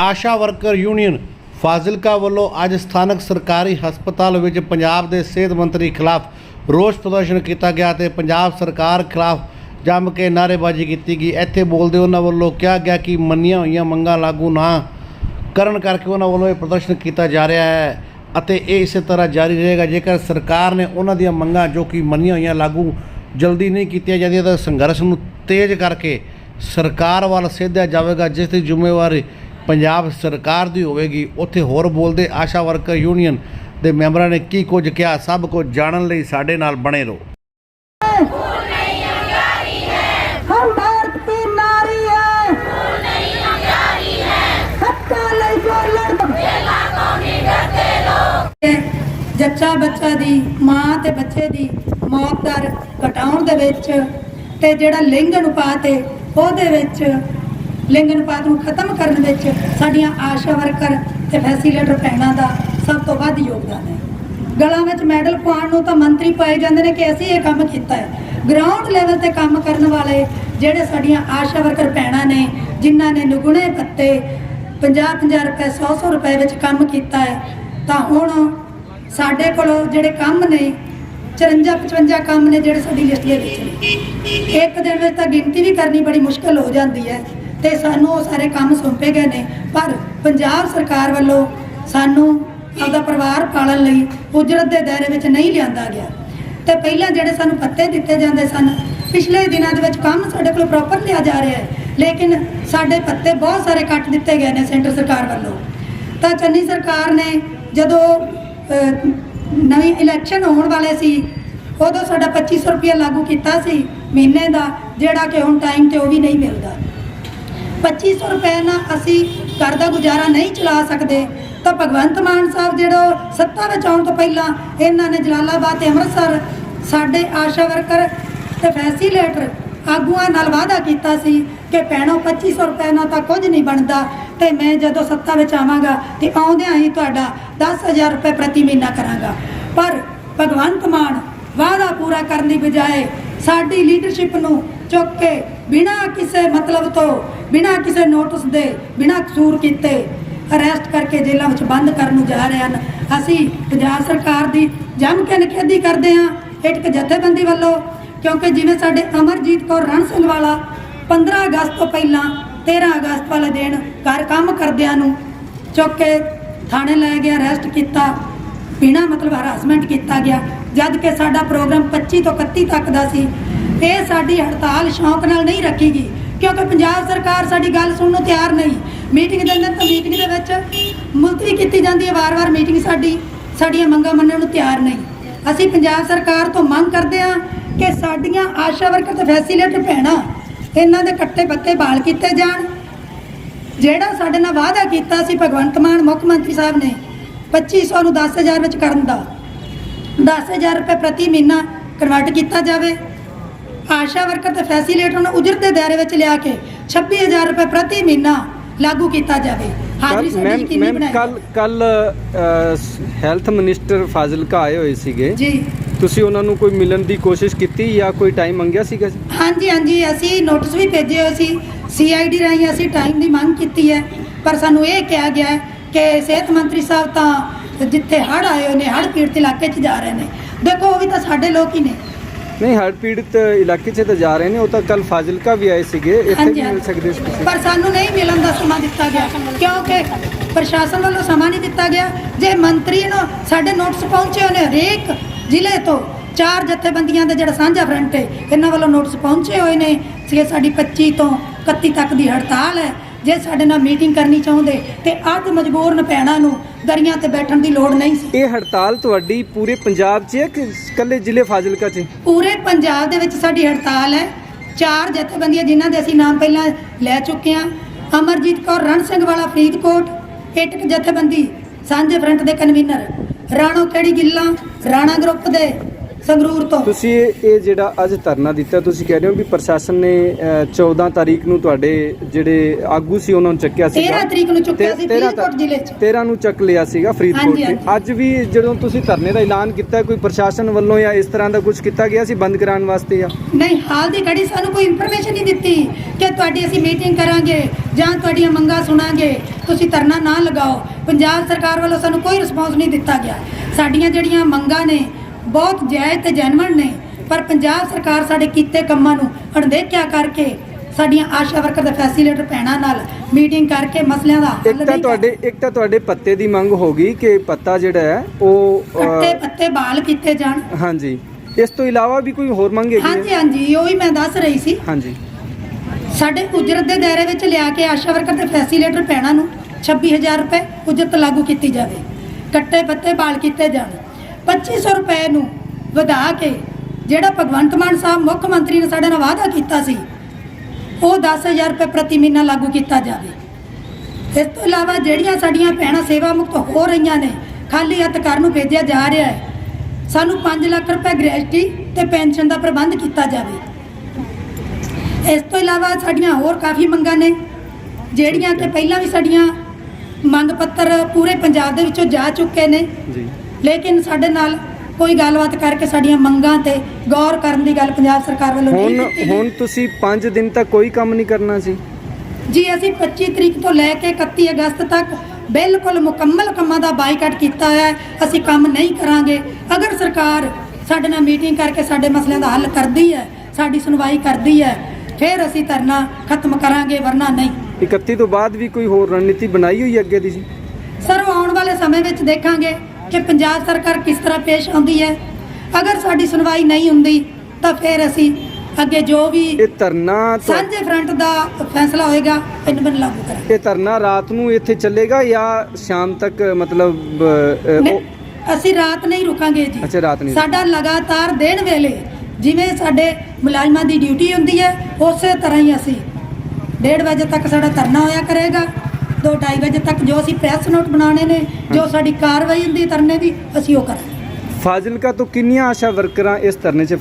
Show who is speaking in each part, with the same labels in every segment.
Speaker 1: ਆਸ਼ਾ worker union Fazilka ਵੱਲੋਂ ਅੱਜ ਸਥਾਨਕ ਸਰਕਾਰੀ ਹਸਪਤਾਲ ਵਿੱਚ ਪੰਜਾਬ ਦੇ ਸਿਹਤ ਮੰਤਰੀ ਖਿਲਾਫ ਰੋਸ ਪ੍ਰਦਰਸ਼ਨ ਕੀਤਾ ਗਿਆ ਤੇ ਪੰਜਾਬ ਸਰਕਾਰ ਖਿਲਾਫ ਜੰਮ ਕੇ ਨਾਅਰੇਬਾਜ਼ੀ ਕੀਤੀ ਗਈ। ਇੱਥੇ ਬੋਲਦੇ ਉਹਨਾਂ ਵੱਲੋਂ ਕਿਹਾ ਗਿਆ ਕਿ ਮੰਨੀਆਂ ਹੋਈਆਂ ਮੰਗਾਂ ਲਾਗੂ ਨਾ ਕਰਨ ਕਰਕੇ ਉਹਨਾਂ ਵੱਲੋਂ ਇਹ ਪ੍ਰਦਰਸ਼ਨ ਕੀਤਾ ਜਾ ਰਿਹਾ ਹੈ ਅਤੇ ਇਹ ਇਸੇ ਤਰ੍ਹਾਂ ਜਾਰੀ ਰਹੇਗਾ। ਜੇਕਰ ਸਰਕਾਰ ਨੇ ਉਹਨਾਂ ਦੀਆਂ ਮੰਗਾਂ ਜੋ ਕਿ ਮੰਨੀਆਂ ਹੋਈਆਂ ਲਾਗੂ ਜਲਦੀ ਨਹੀਂ ਕੀਤੀਆਂ ਜਾਂਦੀਆਂ ਤਾਂ ਸੰਘਰਸ਼ ਨੂੰ ਤੇਜ਼ ਕਰਕੇ ਸਰਕਾਰ ਵੱਲ ਸੇਧਿਆ ਜਾਵੇਗਾ, ਜਿਸ ਦੀ ਜ਼ਿੰਮੇਵਾਰੀ ਪੰਜਾਬ ਸਰਕਾਰ ਦੀ ਹੋਵੇਗੀ ਉੱਥੇ ਹੋਰ ਬੋਲਦੇ ਆਸ਼ਾ ਵਰਕਰ ਯੂਨੀਅਨ ਦੇ ਮੈਂਬਰਾਂ ਨੇ ਕੀ ਕੁਝ ਕਿਹਾ ਸਭ ਕੁਝ ਜਾਣਨ ਲਈ ਸਾਡੇ ਨਾਲ ਬਣੇ ਰਹੋ।
Speaker 2: ਜੱਚਾ ਬੱਚਾ ਦੀ ਮਾਂ ਤੇ ਬੱਚੇ ਦੀ ਮੌਤ ਦਰ ਘਟਾਉਣ ਦੇ ਵਿੱਚ ਤੇ ਜਿਹੜਾ ਲਿੰਗ ਅਨੁਪਾਤ ਹੈ ਉਹਦੇ ਵਿੱਚ ਲਿੰਗ ਅਨੁਪਾਤ ਨੂੰ ਖਤਮ ਕਰਨ ਵਿੱਚ ਸਾਡੀਆਂ ਆਸ਼ਾ ਵਰਕਰ ਤੇ ਫੈਸੀਲੇਟਰ ਭੈਣਾਂ ਦਾ ਸਭ ਤੋਂ ਵੱਧ ਯੋਗਦਾਨ ਹੈ। ਗਲਾਂ ਵਿੱਚ ਮੈਡਲ ਪਾਉਣ ਨੂੰ ਤਾਂ ਮੰਤਰੀ ਪਾਏ ਜਾਂਦੇ ਨੇ ਕਿ ਅਸੀਂ ਇਹ ਕੰਮ ਕੀਤਾ ਹੈ। ਗਰਾਊਂਡ ਲੈਵਲ ਤੇ ਕੰਮ ਕਰਨ ਵਾਲੇ ਜਿਹੜੇ ਸਾਡੀਆਂ ਆਸ਼ਾ ਵਰਕਰ ਭੈਣਾਂ ਨੇ, ਜਿਨ੍ਹਾਂ ਨੇ ਨਿਗੁਣੇ ਪੱਤੇ 50 50 ਰੁਪਏ 100 100 ਰੁਪਏ ਵਿੱਚ ਕੰਮ ਕੀਤਾ ਹੈ, ਤਾਂ ਹੁਣ ਸਾਡੇ ਕੋਲ ਜਿਹੜੇ ਕੰਮ ਨੇ 54 55 ਕੰਮ ਨੇ ਜਿਹੜੇ ਸਾਡੀ ਲਿਸਟ ਦੇ ਵਿੱਚ ਨੇ। ਇੱਕ ਦਿਨ ਵਿੱਚ ਤਾਂ ਗਿਣਤੀ ਵੀ ਕਰਨੀ ਬੜੀ ਮੁਸ਼ਕਲ ਹੋ ਜਾਂਦੀ ਹੈ। ਤੇ ਸਾਨੂੰ ਉਹ ਸਾਰੇ ਕੰਮ ਸੌਂਪੇ ਗਏ ਨੇ। ਪਰ ਪੰਜਾਬ ਸਰਕਾਰ ਵੱਲੋਂ ਸਾਨੂੰ ਆਪਦਾ ਪਰਿਵਾਰ ਪਾਲਣ ਲਈ ਉਜਰਤ ਦੇ ਦਾਇਰੇ ਵਿੱਚ ਨਹੀਂ ਲਿਆਂਦਾ ਗਿਆ। ਤੇ ਪਹਿਲਾਂ ਜਿਹੜੇ ਸਾਨੂੰ ਪੱਤੇ ਦਿੱਤੇ ਜਾਂਦੇ ਸਨ, ਪਿਛਲੇ ਦਿਨਾਂ ਦੇ ਵਿੱਚ ਕੰਮ ਸਾਡੇ ਕੋਲ ਪ੍ਰੋਪਰ ਲਿਆ ਜਾ ਰਿਹਾ ਹੈ। ਲੇਕਿਨ ਸਾਡੇ ਪੱਤੇ ਬਹੁਤ ਸਾਰੇ ਕੱਟ ਦਿੱਤੇ ਗਏ ਨੇ ਸੈਂਟਰ ਸਰਕਾਰ ਵੱਲੋਂ। ਤਾਂ ਚੰਨੀ ਸਰਕਾਰ ਨੇ ਜਦੋਂ ਨਵੀਂ ਇਲੈਕਸ਼ਨ ਹੋਣ ਵਾਲੇ ਸੀ, ਉਦੋਂ ਸਾਡਾ 2500 ਰੁਪਏ ਲਾਗੂ ਕੀਤਾ ਸੀ ਮਹੀਨੇ ਦਾ, ਜਿਹੜਾ ਕਿ ਹੁਣ ਟਾਈਮ ਤੇ ਉਹ ਵੀ ਨਹੀਂ ਮਿਲਦਾ। 2500 ਰੁਪਏ ਨਾਲ ਅਸੀਂ ਘਰ ਦਾ ਗੁਜ਼ਾਰਾ ਨਹੀਂ ਚਲਾ ਸਕਦੇ। ਤਾਂ ਭਗਵੰਤ ਮਾਨ ਸਾਹਿਬ ਜਿਹੜਾ ਸੱਤਾ ਵਿੱਚ ਆਉਣ ਤੋਂ ਪਹਿਲਾਂ ਇਹਨਾਂ ਨੇ ਜਲਾਲਾਬਾਦ ਤੇ ਅੰਮ੍ਰਿਤਸਰ ਸਾਡੇ ਆਸ਼ਾ ਵਰਕਰ ਤੇ ਫੈਸੀਲੇਟਰ ਆਗੂਆਂ ਨਾਲ ਵਾਅਦਾ ਕੀਤਾ ਸੀ ਕਿ ਭੈਣੋ 2500 ਰੁਪਏ ਨਾਲ ਤਾਂ ਕੁਝ ਨਹੀਂ ਬਣਦਾ ਤੇ ਮੈਂ ਜਦੋਂ ਸੱਤਾ ਵਿੱਚ ਆਵਾਂਗਾ ਤੇ ਆਉਂਦਿਆਂ ਹੀ ਤੁਹਾਡਾ 10000 ਰੁਪਏ ਪ੍ਰਤੀ ਮਹੀਨਾ ਕਰਾਂਗਾ। ਪਰ ਭਗਵੰਤ ਮਾਨ ਵਾਅਦਾ ਪੂਰਾ ਕਰਨ ਦੀ ਬਜਾਏ ਸਾਡੀ ਲੀਡਰਸ਼ਿਪ ਨੂੰ ਚੁੱਕ ਕੇ ਬਿਨਾਂ ਕਿਸੇ ਮਤਲਬ ਤੋਂ, ਬਿਨਾਂ ਕਿਸੇ ਨੋਟਿਸ ਦੇ, ਬਿਨਾਂ ਕਸੂਰ ਕੀਤੇ ਅਰੈਸਟ ਕਰਕੇ ਜੇਲ੍ਹਾਂ ਵਿੱਚ ਬੰਦ ਕਰਨ ਨੂੰ ਜਾ ਰਹੇ ਹਨ। ਅਸੀਂ ਪੰਜਾਬ ਸਰਕਾਰ ਦੀ ਜਮ ਕੇ ਨਿਖੇਧੀ ਕਰਦੇ ਹਾਂ ਇੱਕ ਜਥੇਬੰਦੀ ਵੱਲੋਂ, ਕਿਉਂਕਿ ਜਿਵੇਂ ਸਾਡੇ ਅਮਰਜੀਤ ਕੌਰ ਰਣ ਸਿੰਘ ਵਾਲਾ 15 ਅਗਸਤ ਤੋਂ ਪਹਿਲਾਂ 13 ਅਗਸਤ ਵਾਲੇ ਦਿਨ ਘਰ ਕੰਮ ਕਰਦਿਆਂ ਨੂੰ ਚੁੱਕ ਕੇ ਥਾਣੇ ਲੈ ਗਿਆ ਅਰੈਸਟ ਕੀਤਾ, ਬਿਨਾਂ ਮਤਲਬ ਹਰਾਸਮੈਂਟ ਕੀਤਾ ਗਿਆ। ਜਦ ਕਿ ਸਾਡਾ ਪ੍ਰੋਗਰਾਮ 25 ਤੋਂ 31 ਤੱਕ ਦਾ ਸੀ ਇਹ ਸਾਡੀ ਹੜਤਾਲ ਸ਼ੌਂਕ ਨਾਲ ਨਹੀਂ ਰੱਖੀ ਕਿਉਂਕਿ ਪੰਜਾਬ ਸਰਕਾਰ ਸਾਡੀ ਗੱਲ ਸੁਣਨ ਨੂੰ ਤਿਆਰ ਨਹੀਂ। ਮੀਟਿੰਗ ਦੇ ਅੰਦਰ ਤਾਂ ਮੀਟਿੰਗ ਦੇ ਵਿੱਚ ਮੁਲਤਵੀ ਕੀਤੀ ਜਾਂਦੀ ਹੈ, ਵਾਰ-ਵਾਰ ਮੀਟਿੰਗ ਸਾਡੀ, ਸਾਡੀਆਂ ਮੰਗਾਂ ਮੰਨਣ ਨੂੰ ਤਿਆਰ ਨਹੀਂ। ਅਸੀਂ ਪੰਜਾਬ ਸਰਕਾਰ ਤੋਂ ਮੰਗ ਕਰਦੇ ਹਾਂ ਕਿ ਸਾਡੀਆਂ ਆਸ਼ਾ ਵਰਕਰ ਤੇ ਫੈਸੀਲੇਟਰ ਭੈਣਾਂ, ਇਹਨਾਂ ਦੇ ਕੱਟੇ ਪੱਤੇ ਬਾਲ ਕੀਤੇ ਜਾਣ। ਜਿਹੜਾ ਸਾਡੇ ਨਾਲ ਵਾਅਦਾ ਕੀਤਾ ਸੀ ਭਗਵੰਤ ਮਾਨ ਮੁੱਖ ਮੰਤਰੀ ਸਾਹਿਬ ਨੇ 2500 ਨੂੰ 10000 ਵਿੱਚ ਕਰਨ ਦਾ 10000 ਰੁਪਏ ਪ੍ਰਤੀ ਮਹੀਨਾ ਕਨਵਰਟ ਕੀਤਾ ਜਾਵੇ। ਆਸ਼ਾ ਵਰਕਰ ਤੇ ਫੈਸੀਲੇਟਰ ਨੂੰ ਉਜਰਤ ਦੇ ਦਾਇਰੇ ਵਿੱਚ ਲਿਆ ਕੇ 26000 ਰੁਪਏ ਪ੍ਰਤੀ ਮਹੀਨਾ ਲਾਗੂ ਕੀਤਾ ਜਾਵੇ। ਹਾਜ਼ਰੀ ਸਾਡੀ
Speaker 3: ਮੈਮ
Speaker 2: ਯਕੀਨੀ
Speaker 3: ਮੈਮ
Speaker 2: ਬਣਾਈ?
Speaker 3: ਕੱਲ ਕੱਲ ਹੈਲਥ ਮਿਨਿਸਟਰ ਫਾਜ਼ਿਲਕਾ ਆਏ ਹੋਏ ਸੀਗੇ।
Speaker 2: ਜੀ।
Speaker 3: ਤੁਸੀਂ ਉਹਨਾਂ ਨੂੰ ਕੋਈ ਮਿਲਣ ਦੀ ਕੋਸ਼ਿਸ਼ ਕੀਤੀ ਜਾਂ ਕੋਈ ਟਾਈਮ ਮੰਗਿਆ ਸੀਗਾ
Speaker 2: ਹਾਂਜੀ ਹਾਂਜੀ ਅਸੀਂ ਨੋਟਿਸ ਵੀ ਭੇਜੇ ਹੋਏ ਸੀ। ਸੀਆਈਡੀ ਰਾਹੀਂ ਅਸੀਂ ਟਾਈਮ ਦੀ ਮੰਗ ਕੀਤੀ ਹੈ। ਪਰ ਸਾਨੂੰ ਇਹ ਕਿਹਾ ਗਿਆ ਹੈ ਕਿ ਸਿਹਤ ਮੰਤਰੀ ਸਾਹਿਬ ਤਾਂ ਜਿੱਥੇ ਹੜ੍ਹ ਆਏ ਹੋਏ ਨੇ ਹੜ੍ਹ ਪੀੜਤ ਇਲਾਕੇ 'ਚ ਜਾ ਰਹੇ ਨੇ। ਦੇਖੋ ਉਹ ਵੀ ਤਾਂ ਸਾਡੇ ਲੋਕ ਹੀ ਨੇ।
Speaker 3: ਨਹੀਂ ਹੜ੍ਹ ਪੀੜਤ ਇਲਾਕੇ 'ਚ ਤਾਂ ਜਾ ਰਹੇ ਨੇ ਉਹ ਤਾਂ ਕੱਲ ਫਾਜ਼ਿਲਕਾ ਵੀ ਆਏ ਸੀਗੇ ਇੱਥੇ
Speaker 2: ਹਾਂਜੀ,
Speaker 3: ਵੀ ਮਿਲ
Speaker 2: ਹਾਂਜੀ।
Speaker 3: ਸਕਦੇ ਸੀ ਤੁਸੀਂ।
Speaker 2: ਪਰ ਸਾਨੂੰ ਨਹੀਂ ਮਿਲਣ ਦਾ ਸਮਾਂ ਦਿੱਤਾ ਗਿਆ ਕਿਉਂਕਿ ਪ੍ਰਸ਼ਾਸਨ ਵੱਲੋਂ ਸਮਾਂ ਨਹੀਂ ਦਿੱਤਾ ਗਿਆ। ਜੇ ਮੰਤਰੀ ਨੂੰ ਸਾਡੇ ਨੋਟਿਸ ਪਹੁੰਚੇ ਹੋਏ ਨੇ ਹਰੇਕ ਜ਼ਿਲ੍ਹੇ ਤੋਂ ਚਾਰ ਜਥੇਬੰਦੀਆਂ ਦਾ ਜਿਹੜਾ ਸਾਂਝਾ ਫਰੰਟ ਹੈ ਇਹਨਾਂ ਵੱਲੋਂ ਨੋਟਿਸ ਪਹੁੰਚੇ ਹੋਏ ਨੇ ਕਿ ਸਾਡੀ 25 ਤੋਂ 31 ਤੱਕ ਦੀ ਹੜਤਾਲ ਹੈ। ਜੇ ਸਾਡੇ ਨਾਲ ਮੀਟਿੰਗ ਕਰਨੀ ਚਾਹੁੰਦੇ ਤੇ ਅੱਜ ਮਜਬੂਰਨ ਪੈਣਾ ਨੂੰ ਦਰੀਆਂ ਤੇ ਬੈਠਣ ਦੀ ਲੋੜ ਨਹੀਂ ਸੀ।
Speaker 3: ਇਹ ਹੜਤਾਲ ਤੁਹਾਡੀ ਪੂਰੇ ਪੰਜਾਬ 'ਚ ਹੈ ਕਿ ਇਕੱਲੇ ਜ਼ਿਲ੍ਹੇ ਫਾਜ਼ਿਲਕਾ 'ਚ?
Speaker 2: ਪੂਰੇ ਪੰਜਾਬ ਦੇ ਵਿੱਚ ਸਾਡੀ ਹੜਤਾਲ ਹੈ। ਚਾਰ ਜਥੇਬੰਦੀਆਂ ਜਿਨ੍ਹਾਂ ਦੇ ਅਸੀਂ ਨਾਮ ਪਹਿਲਾਂ ਲੈ ਚੁੱਕੇ ਹਾਂ। ਅਮਰਜੀਤ ਕੌਰ ਰਣ ਸਿੰਘ ਵਾਲਾ ਫਰੀਦਕੋਟ ਇਟਕ ਜਥੇਬੰਦੀ ਸਾਂਝੇ ਫਰੰਟ ਦੇ ਕਨਵੀਨਰ। ਰਾਣੋ ਕਿਹੜੀ ਗਿੱਲਾਂ ਰਾਣਾ ਗਰੁੱਪ ਦੇ ਸੰਗਰੂਰ ਤੋਂ।
Speaker 3: ਤੁਸੀਂ ਇਹ ਜਿਹੜਾ ਅੱਜ ਧਰਨਾ ਦਿੱਤਾ ਤੁਸੀਂ ਕਹਿ ਰਹੇ ਹੋ ਵੀ ਪ੍ਰਸ਼ਾਸਨ ਨੇ ਅ, 14 ਤਾਰੀਖ ਨੂੰ ਤੁਹਾਡੇ ਜਿਹੜੇ ਆਗੂ ਸੀ ਉਹਨਾਂ ਨੂੰ ਚੱਕਿਆ ਸੀਗਾ।
Speaker 2: 13 ਤਰੀਕ ਨੂੰ ਚੁੱਕਿਆ ਸੀ ਫਰੀਦਕੋਟ ਜ਼ਿਲ੍ਹੇ 'ਚ।
Speaker 3: 13 ਨੂੰ ਚੱਕ ਲਿਆ ਸੀਗਾ ਫਰੀਦਕੋਟ
Speaker 2: ਹਾਂਜੀ।
Speaker 3: ਅੱਜ ਵੀ ਜਦੋਂ ਤੁਸੀਂ ਧਰਨੇ ਦਾ ਐਲਾਨ ਕੀਤਾ ਕੋਈ ਪ੍ਰਸ਼ਾਸਨ ਵੱਲੋਂ ਜਾਂ ਇਸ ਤਰ੍ਹਾਂ ਦਾ ਕੁਝ ਕੀਤਾ ਗਿਆ ਸੀ ਬੰਦ ਕਰਾਉਣ ਵਾਸਤੇ ਜਾਂ?
Speaker 2: ਨਹੀਂ ਹਾਲ ਦੀ ਘੜੀ ਸਾਨੂੰ ਕੋਈ ਇਨਫੋਰਮੇਸ਼ਨ ਨਹੀਂ ਦਿੱਤੀ ਕਿ ਤੁਹਾਡੀ ਅਸੀਂ ਮੀਟਿੰਗ ਕਰਾਂਗੇ ਜਾਂ ਤੁਹਾਡੀਆਂ ਮੰਗਾਂ ਸੁਣਾਂਗੇ। ਤੁਸੀਂ ਧਰਨਾ ਨਾ ਲਗਾਓ। ਪੰਜਾਬ ਸਰਕਾਰ ਵੱਲੋਂ ਸਾਨੂੰ ਕੋਈ ਰਿਸਪੌਂਸ ਨਹੀਂ ਦਿੱਤਾ ਗਿਆ। ਸਾਡੀਆਂ ਜਿਹੜੀਆਂ ਮੰਗਾਂ ਨੇ ਬਹੁਤ ਜਾਇਜ਼ ਤੇ ਜੈਨੂਇਨ ਨੇ ਪਰ ਪੰਜਾਬ ਸਰਕਾਰ ਸਾਡੇ ਕੀਤੇ ਕੰਮਾਂ ਨੂੰ ਅਣਦੇਖਿਆ ਕਰਕੇ ਸਾਡੀਆਂ ਆਸ਼ਾ ਵਰਕਰ ਦੇ ਫੈਸੀਲੇਟਰ ਭੈਣਾਂ ਨਾਲ ਮੀਟਿੰਗ ਕਰਕੇ ਮਸਲਿਆਂ ਦਾ
Speaker 3: ਇੱਕ ਤਾਂ ਤੁਹਾਡੇ ਇੱਕ ਤਾਂ ਤੁਹਾਡੇ ਪੱਤੇ ਦੀ ਮੰਗ ਹੋ ਗਈ ਕਿ ਪੱਤਾ ਜਿਹੜਾ ਹੈ ਉਹ
Speaker 2: ਕੱਟੇ ਪੱਤੇ ਬਾਲ ਕੀਤੇ ਜਾਣ।
Speaker 3: ਹਾਂਜੀ। ਇਸ ਤੋਂ ਇਲਾਵਾ ਵੀ ਕੋਈ ਹੋਰ ਮੰਗ ਹੈਗੀ
Speaker 2: ਹਾਂਜੀ ਹਾਂਜੀ ਉਹੀ ਮੈਂ ਦੱਸ ਰਹੀ ਸੀ।
Speaker 3: ਹਾਂਜੀ।
Speaker 2: ਸਾਡੇ ਉਜਰਤ ਦੇ ਦਾਇਰੇ ਵਿੱਚ ਲਿਆ ਕੇ ਆਸ਼ਾ ਵਰਕਰ ਤੇ ਫੈਸੀਲੇਟਰ ਪੈਣਾ ਨੂੰ 26000 ਰੁਪਏ ਉਜਰਤ ਲਾਗੂ ਕੀਤੀ ਜਾਵੇ। ਕੱਟੇ ਪੱਤੇ ਬਾਲ ਕੀਤੇ ਜਾਣ। 2500 ਰੁਪਏ ਨੂੰ ਵਧਾ ਕੇ ਜਿਹੜਾ ਭਗਵੰਤ ਮਾਨ ਸਾਹਿਬ ਮੁੱਖ ਮੰਤਰੀ ਨੇ ਸਾਡੇ ਨਾਲ ਵਾਅਦਾ ਕੀਤਾ ਸੀ, ਉਹ 10000 ਰੁਪਏ ਪ੍ਰਤੀ ਮਹੀਨਾ ਲਾਗੂ ਕੀਤਾ ਜਾਵੇ। ਇਸ ਤੋਂ ਇਲਾਵਾ ਜਿਹੜੀਆਂ ਸਾਡੀਆਂ ਭੈਣਾਂ ਸੇਵਾ ਮੁਕਤ ਹੋ ਰਹੀਆਂ ਨੇ, ਖਾਲੀ ਹੱਥ ਘਰ ਨੂੰ ਭੇਜਿਆ ਜਾ ਰਿਹਾ ਹੈ, ਸਾਨੂੰ 5 ਲੱਖ ਰੁਪਏ ਗ੍ਰੈਜੂਟੀ ਤੇ ਪੈਨਸ਼ਨ ਦਾ ਪ੍ਰਬੰਧ ਕੀਤਾ ਜਾਵੇ। ਇਸ ਤੋਂ ਇਲਾਵਾ ਸਾਡੀਆਂ ਹੋਰ ਕਾਫੀ ਮੰਗਾਂ ਨੇ, ਜਿਹੜੀਆਂ ਕਿ ਪਹਿਲਾਂ ਵੀ ਸਾਡੀਆਂ ਮੰਗ ਪੱਤਰ ਪੂਰੇ ਪੰਜਾਬ ਦੇ ਵਿੱਚੋਂ ਜਾ ਚੁੱਕੇ ਨੇ।
Speaker 3: ਜੀ।
Speaker 2: ਲੇਕਿਨ ਸਾਡੇ ਨਾਲ ਕੋਈ ਗੱਲਬਾਤ ਕਰਕੇ ਸਾਡੀਆਂ ਮੰਗਾਂ ਤੇ ਗੌਰ ਕਰਨ ਦੀ ਗੱਲ ਪੰਜਾਬ ਸਰਕਾਰ ਵੱਲੋਂ ਨਹੀਂ
Speaker 3: ਹੁਣ
Speaker 2: ਕੀਤੀ
Speaker 3: ਹੁਣ ਤੁਸੀਂ 5 ਦਿਨ ਤੱਕ ਕੋਈ ਕੰਮ ਨਹੀਂ ਕਰਨਾ ਸੀ।
Speaker 2: ਜੀ ਅਸੀਂ 25 ਤਰੀਕ ਤੋਂ ਲੈ ਕੇ 31 ਅਗਸਤ ਤੱਕ ਬਿਲਕੁਲ ਮੁਕੰਮਲ ਕੰਮਾਂ ਦਾ ਬਾਈਕਾਟ ਕੀਤਾ ਹੋਇਆ ਹੈ। ਅਸੀਂ ਕੰਮ ਨਹੀਂ ਕਰਾਂਗੇ। ਅਗਰ ਸਰਕਾਰ ਸਾਡੇ ਨਾਲ ਮੀਟਿੰਗ ਕਰਕੇ ਸਾਡੇ ਮਸਲਿਆਂ ਦਾ ਹੱਲ ਕਰਦੀ ਹੈ ਸਾਡੀ ਸੁਣਵਾਈ ਕਰਦੀ ਹੈ ਫਿਰ ਅਸੀਂ ਧਰਨਾ ਖਤਮ ਕਰਾਂਗੇ ਵਰਨਾ ਨਹੀਂ।
Speaker 3: 31 ਤੋਂ ਬਾਅਦ ਵੀ ਕੋਈ ਹੋਰ ਰਣਨੀਤੀ ਬਣਾਈ ਹੋਈ ਹੈ ਅੱਗੇ ਦੀ ਜੀ?
Speaker 2: ਸਰ ਉਹ ਆਉਣ ਵਾਲੇ ਸਮੇਂ ਵਿੱਚ ਦੇਖਾਂਗੇ। ਕਿ ਪੰਜਾਬ ਸਰਕਾਰ ਕਿਸ ਤਰ੍ਹਾਂ ਪੇਸ਼ ਆਉਂਦੀ ਹੈ? ਅਗਰ ਸਾਡੀ ਸੁਣਵਾਈ ਨਹੀਂ ਹੁੰਦੀ ਤਾਂ ਫਿਰ ਅਸੀਂ ਅੱਗੇ ਜੋ ਵੀ
Speaker 3: ਇਹ ਧਰਨਾ
Speaker 2: ਸਾਂਝੇ ਫਰੰਟ ਦਾ ਫੈਸਲਾ ਹੋਏਗਾ ਇਹਨੂੰ ਬਨ ਲਾਗੂ ਕਰਾਂਗੇ।
Speaker 3: ਇਹ ਧਰਨਾ ਰਾਤ ਨੂੰ ਇੱਥੇ ਚੱਲੇਗਾ ਜਾਂ ਸ਼ਾਮ ਤੱਕ ਮਤਲਬ ਅ, ਅ,
Speaker 2: ਨਹੀਂ,
Speaker 3: ਉਹ-
Speaker 2: ਅਸੀਂ ਰਾਤ ਨਹੀਂ ਰੁਕਾਂਗੇ ਜੀ।
Speaker 3: ਅੱਛਾ ਰਾਤ ਨਹੀਂ
Speaker 2: ਸਾਡਾ ਲਗਾਤਾਰ ਦਿਨ ਵੇਲੇ ਜਿਵੇਂ ਸਾਡੇ ਮੁਲਾਜ਼ਮਾਂ ਦੀ ਡਿਊਟੀ ਹੁੰਦੀ ਹੈ ਉਸੇ ਤਰ੍ਹਾਂ ਹੀ ਅਸੀਂ 1:30 ਵਜੇ ਤੱਕ ਸਾਡਾ ਧਰਨਾ ਹੋਇਆ ਕਰੇਗਾ। 2:30 ਵਜੇ ਤੱਕ ਜੋ ਅਸੀਂ ਪ੍ਰੈਸ ਨੋਟ ਬਣਾਉਣੇ ਨੇ ਜੋ ਸਾਡੀ ਕਾਰਵਾਈ ਹੁੰਦੀ ਧਰਨੇ ਦੀ ਅਸੀਂ ਉਹ ਕਰਾਂਗੇ।
Speaker 3: ਫਾਜ਼ਿਲਕਾ ਤੋਂ ਕਿੰਨੀਆਂ ਆਸ਼ਾ ਵਰਕਰਾਂ ਇਸ ਧਰਨੇ 'ਚ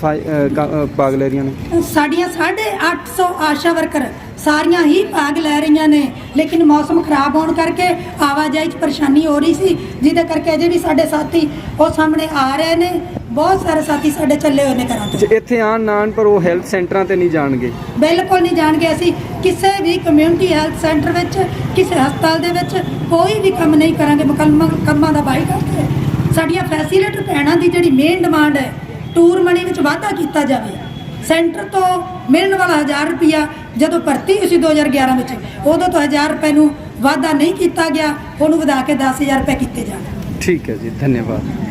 Speaker 3: ਭਾਗ ਲੈ ਰਹੀਆਂ ਨੇ?
Speaker 2: ਸਾਡੀਆਂ 850 ਆਸ਼ਾ ਵਰਕਰ ਸਾਰੀਆਂ ਹੀ ਭਾਗ ਲੈ ਰਹੀਆਂ ਨੇ ਲੇਕਿਨ ਮੌਸਮ ਖਰਾਬ ਹੋਣ ਕਰਕੇ ਆਵਾਜਾਈ 'ਚ ਪਰੇਸ਼ਾਨੀ ਹੋ ਰਹੀ ਸੀ ਜਿਹਦੇ ਕਰਕੇ ਅਜੇ ਵੀ ਸਾਡੇ ਸਾਥੀ ਉਹ ਸਾਹਮਣੇ ਆ ਰਹੇ ਨੇ। ਬਹੁਤ ਸਾਰੇ ਸਾਥੀ ਸਾਡੇ ਚੱਲੇ ਹੋਏ ਨੇ ਘਰਾਂ ਤੋਂ।
Speaker 3: ਜੇ ਇੱਥੇ ਆਣ ਨਾਣ ਪਰ ਉਹ ਹੈਲਥ ਸੈਂਟਰਾਂ ਤੇ ਨਹੀਂ ਜਾਣਗੇ?
Speaker 2: ਬਿਲਕੁਲ ਨਹੀਂ ਜਾਣਗੇ ਅਸੀਂ। ਕਿਸੇ ਵੀ ਕਮਿਊਨਿਟੀ ਹੈਲਥ ਸੈਂਟਰ ਵਿੱਚ ਕਿਸੇ ਹਸਪਤਾਲ ਦੇ ਵਿੱਚ ਕੋਈ ਵੀ ਕੰਮ ਨਹੀਂ ਕਰਾਂਗੇ। ਮੁਕੰਮਾ ਕੰਮਾਂ ਦਾ ਬਾਈਕਾਟ ਹੈ। ਸਾਡੀਆਂ ਫੈਸਿਲਿਟੀ ਭੈਣਾਂ ਦੀ ਜਿਹੜੀ ਮੇਨ ਡਿਮਾਂਡ ਹੈ ਟੂਰ ਮਣੀ ਵਿੱਚ ਵਾਧਾ ਕੀਤਾ ਜਾਵੇ। ਸੈਂਟਰ ਤੋਂ ਮਿਲਣ ਵਾਲਾ 1000 ਰੁਪਿਆ ਜਦੋਂ ਭਰਤੀ ਸੀ 2011 ਵਿੱਚ ਉਦੋਂ ਤੋਂ 1000 ਰੁਪਏ ਨੂੰ ਵਾਧਾ ਨਹੀਂ ਕੀਤਾ ਗਿਆ। ਉਹਨੂੰ ਵਧਾ ਕੇ 10000 ਰੁਪਏ ਕੀਤੇ ਜਾਣ।
Speaker 3: ਠੀਕ ਹੈ ਜੀ ਧੰਨਵਾਦ।